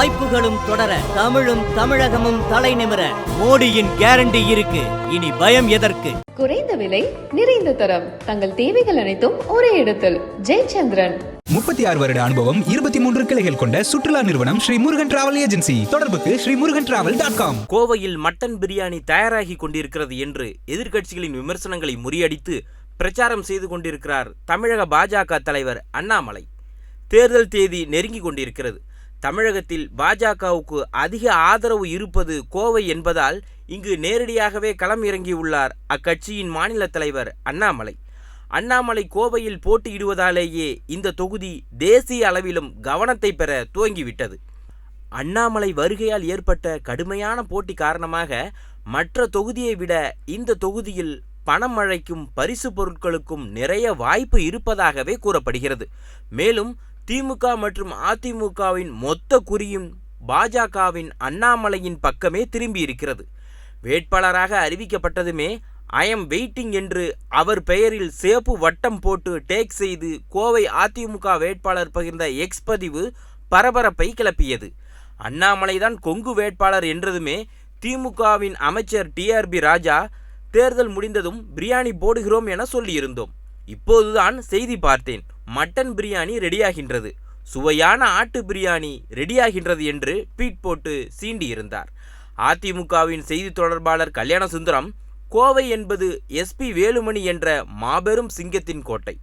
வாய்ப்புகளும் தொடர தமிழும் தமிழகமும் தலை நிமிர மோடியின் கேரண்டி இருக்கு. இனி பயம் எதற்கு? குறைந்த விலை நிறைந்த தரம். தங்கள் தேவைகள் அனைத்தும் ஒரே இடத்தில். ஜெயச்சந்திரன். முப்பத்தி ஆறு வருட அனுபவம் இருபத்தி மூன்று கிளைகள் கொண்ட சுற்றுலா நிறுவனம் ஸ்ரீ முருகன் டிராவல் ஏஜென்சி. தொடர்புக்கு Shri Murugan travel dot com. கோவையில் மட்டன் பிரியாணி தயாராகி கொண்டிருக்கிறது என்று எதிர்க்கட்சிகளின் விமர்சனங்களை முறியடித்து பிரச்சாரம் செய்து கொண்டிருக்கிறார் தமிழக பாஜக தலைவர் அண்ணாமலை. தேர்தல் தேதி நெருங்கி கொண்டிருக்கிறது. தமிழகத்தில் பாஜகவுக்கு அதிக ஆதரவு இருப்பது கோவை என்பதால் இங்கு நேரடியாகவே களம் இறங்கியுள்ளார் அக்கட்சியின் மாநில தலைவர் அண்ணாமலை. அண்ணாமலை கோவையில் போட்டியிடுவதாலேயே இந்த தொகுதி தேசிய அளவிலும் கவனத்தை பெற துவங்கிவிட்டது. அண்ணாமலை வருகையால் ஏற்பட்ட கடுமையான போட்டி காரணமாக மற்ற தொகுதியை விட இந்த தொகுதியில் பணம் அழைக்கும் பரிசு பொருட்களுக்கும் நிறைய வாய்ப்பு இருப்பதாகவே கூறப்படுகிறது. மேலும் திமுக மற்றும் அதிமுகவின் மொத்த குறியும் பாஜகவின் அண்ணாமலையின் பக்கமே திரும்பி இருக்கிறது வேட்பாளராக அறிவிக்கப்பட்டதுமே ஐ எம் வெயிட்டிங் என்று அவர் பெயரில் சேப்பு வட்டம் போட்டு டேக் செய்து கோவை அதிமுக வேட்பாளர் பகிர்ந்த எக்ஸ் பதிவு பரபரப்பை கிளப்பியது. அண்ணாமலைதான் கொங்கு வேட்பாளர் என்றதுமே திமுகவின் அமைச்சர் டிஆர்பி ராஜா தேர்தல் முடிந்ததும் பிரியாணி போடுகிறோம் என சொல்லியிருந்தோம். இப்போதுதான் செய்தி பார்த்தேன். மட்டன் பிரியாணி ரெடியாகின்றது. சுவையான ஆட்டு பிரியாணி ரெடியாகின்றது என்று ட்வீட் போட்டு சீண்டியிருந்தார். அதிமுகவின் செய்தி தொடர்பாளர் கல்யாண சுந்தரம் கோவை என்பது எஸ்பி வேலுமணி என்ற மாபெரும் சிங்கத்தின் கோட்டை.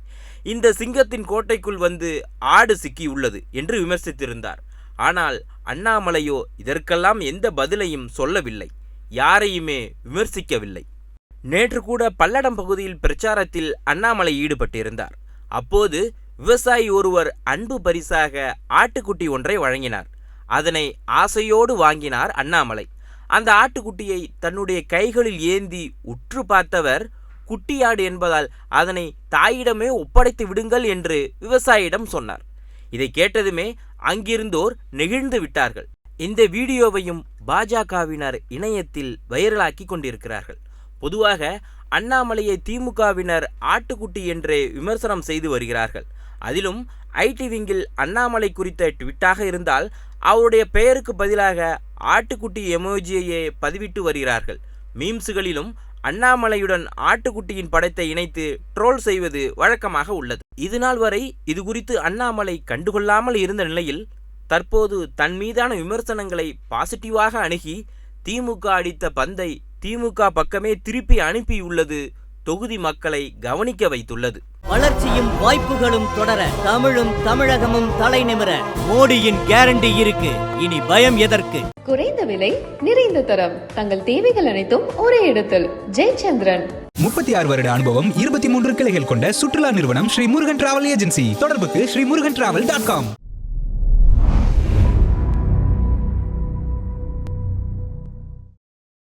இந்த சிங்கத்தின் கோட்டைக்குள் வந்து ஆடு சிக்கியுள்ளது என்று விமர்சித்திருந்தார். ஆனால் அண்ணாமலையோ இதற்கெல்லாம் எந்த பதிலையும் சொல்லவில்லை. யாரையுமே விமர்சிக்கவில்லை. நேற்று கூட பல்லடம் பகுதியில் பிரச்சாரத்தில் அண்ணாமலை ஈடுபட்டிருந்தார். அப்போது விவசாயி ஒருவர் அன்பு பரிசாக ஆட்டுக்குட்டி ஒன்றை வழங்கினார். அதனை ஆசையோடு வாங்கினார் அண்ணாமலை. அந்த ஆட்டுக்குட்டியை தன்னுடைய கைகளில் ஏந்தி உற்று பார்த்தவர் குட்டியாடு என்பதால் அதனை தாயிடமே ஒப்படைத்து விடுங்கள் என்று விவசாயியிடம் சொன்னார். இதை கேட்டதுமே அங்கிருந்தோர் நெகிழ்ந்து விட்டார்கள். இந்த வீடியோவையும் பாஜகவினர் இணையத்தில் வைரலாக்கி கொண்டிருக்கிறார்கள். பொதுவாக அண்ணாமலையை திமுகவினர் ஆட்டுக்குட்டி என்றே விமர்சனம் செய்து வருகிறார்கள். அதிலும் ஐடி விங்கில் அண்ணாமலை குறித்த ட்விட்டாக இருந்தால் அவருடைய பெயருக்கு பதிலாக ஆட்டுக்குட்டி எமோஜியையே பதிவிட்டு வருகிறார்கள். மீம்ஸுகளிலும் அண்ணாமலையுடன் ஆட்டுக்குட்டியின் படத்தை இணைத்து ட்ரோல் செய்வது வழக்கமாக உள்ளது. இது நாள் வரை இது குறித்து அண்ணாமலை கண்டுகொள்ளாமல் இருந்த நிலையில் தற்போது தன் மீதான விமர்சனங்களை பாசிட்டிவாக அணுகி திமுக அடித்த பந்தை திமுக பக்கமே திருப்பி அனுப்பியுள்ளது. தொகுதி மக்களை கவனிக்க வைத்துள்ளது. வளர்ச்சியும் வாய்ப்புகளும் தொடர தமிழும் தமிழகமும் தலை நிமிர மோடியின் கேரண்டி இருக்கு. இனி பயம் எதற்கு? குறைந்த விலை நிறைந்த தரம். தங்கள் தேவைகள் அனைத்தும் ஒரே இடத்தில். ஜெயச்சந்திரன். முப்பத்தி ஆறு வருட அனுபவம் இருபத்தி மூன்று கிளைகள் கொண்ட சுற்றுலா நிறுவனம் ஸ்ரீ முருகன் டிராவல் ஏஜென்சி. தொடர்புக்கு Shri Murugan travel dot com.